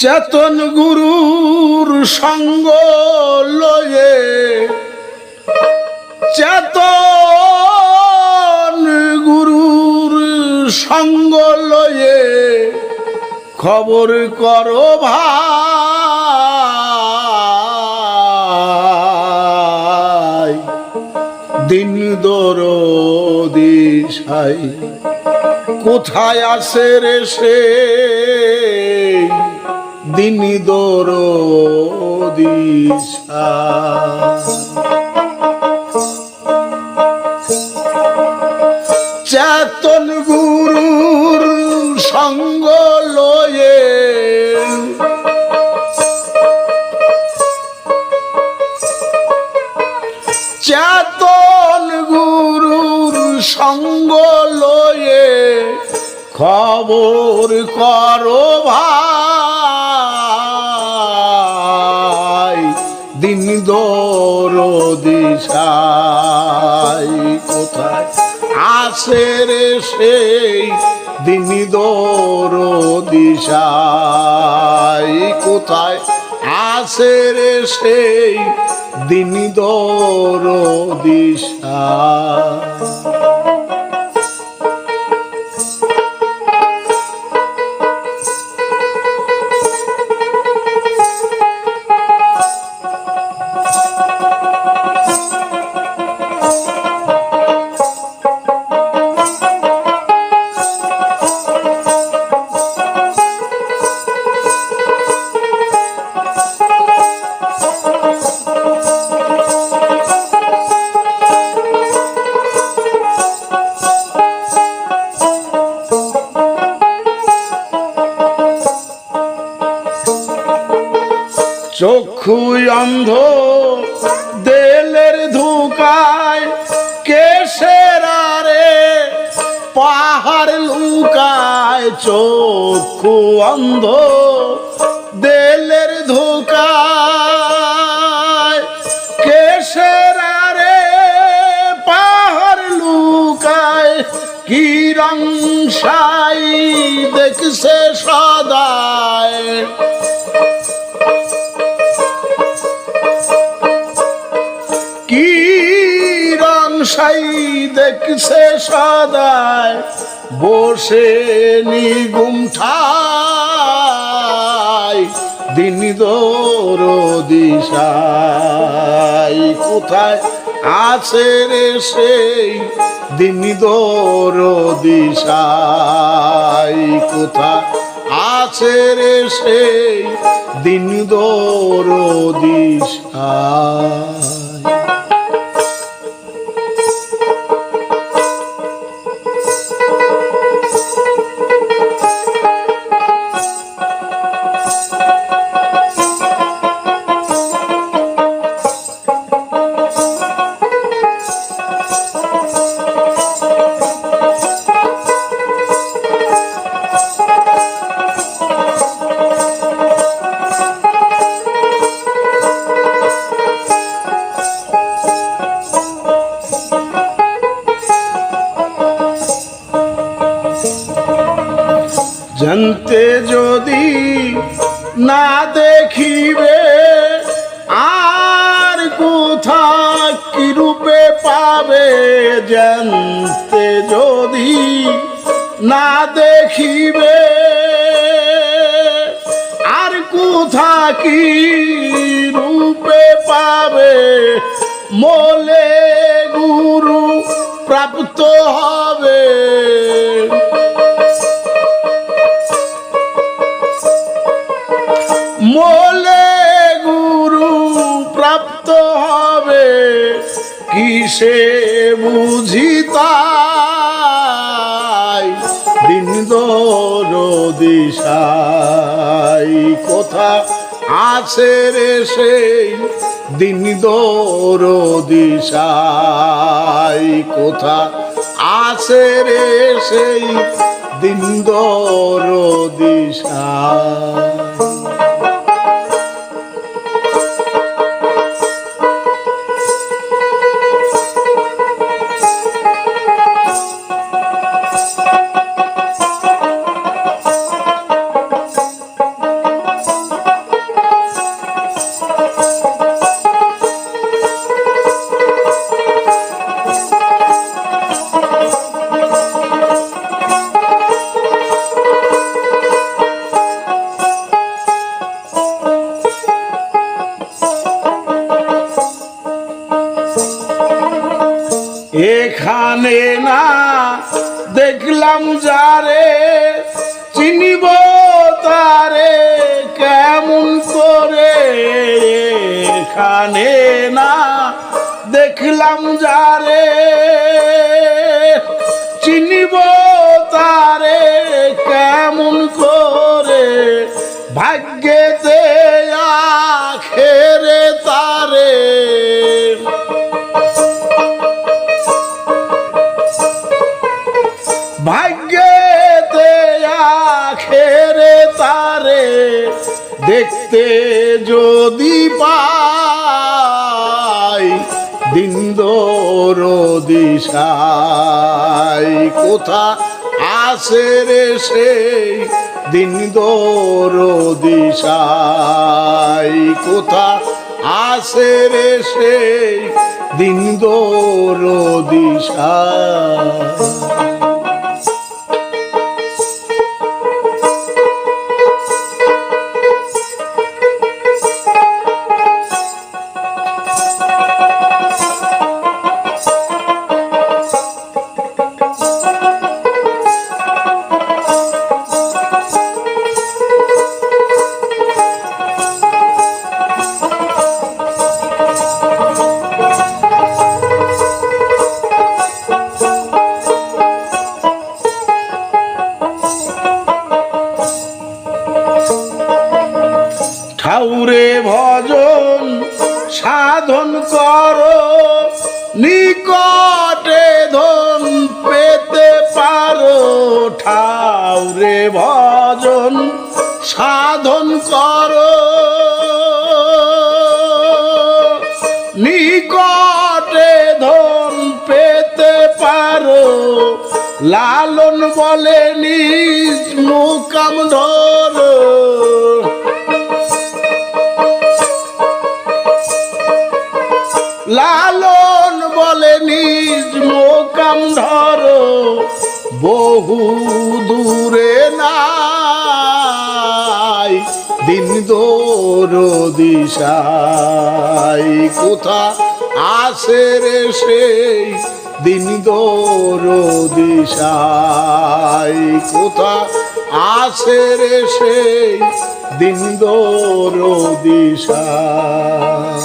চেতন গুরুর সঙ্গ লয়ে চেতন গুরুর সঙ্গ লয়ে খবর করো ভাই। দিন দর দিশাই কোথায় আসে রে সে? দিন দর চেতন গুরুর সঙ্গ লয়ে চেতন গুরুর সঙ্গ লয়ে খবর করো ভাই, দিন দর দিশাই কোথায় আসে রে সেই দিন দর দিশাই কোথায় আসে রে সেই দিন দর দিশা চক্ষু অন্ধ, দেলের ধুকায় কেসের রে পাহাড় লুকায় চক্ষু অন্ধ, দেলের ধুকায় কেসের রে পাহাড় লুকায় কি রং সাই দেখছে সদায়। দেখছে সদায় বসে নিগুম ঠাই, দিন দোর দিশাই। কোথায় আছে রে সেই দিন দোর দিশাই? কোথায় আছে রে সেই দিন দোর দিশাই? পাবে জানতে যদি না দেখিবে। আর কোথা কি রূপে পাবে? মোলে গুরু প্রাপ্ত হবে। কিসে বুঝিতাই দিন দিশাই। কোথা আছে রে সেই দিন দোর দিশাই। কোথা আছে রে সেই দিন দোর দিশাই। দেখলাম যারে, চিনিব তারে, কেমন করে এখানে না দেখলাম যারে, চিনিব তারে, কেমন করে ভাগ্যে ভাগ্যেতে আখেরে দেখতে যদি পাই, দিন দোর দিশাই কোথা আসে রে সেই দিন দোর দিশাই কোথা আসে রে সেই দিন দোর দিশাই কর নিকটে ধন পেতে পারো। ঠাউরে ভজন, সাধন কর। নিকটে ধন পেতে পারো। লালন বলে নিজ মুকাম ধরো বহু দূরে নাই, দিন দোর দিশাই কোথা আসে রে সেই দিন দোর দিশাই কোথা আসে রে সেই দিন দোর দিশাই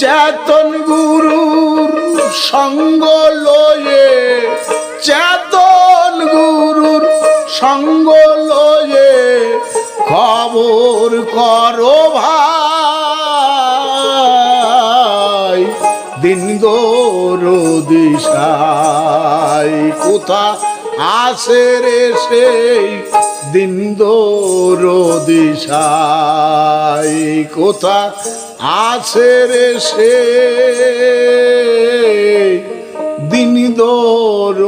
চেতন গুরুর সঙ্গ সঙ্গ লয়ে খবর করো ভাই। দিন দোর দিশাই কোথা আসে রে সেই দিন দোর দিশাই কোথা আছে রে সে দিন দোর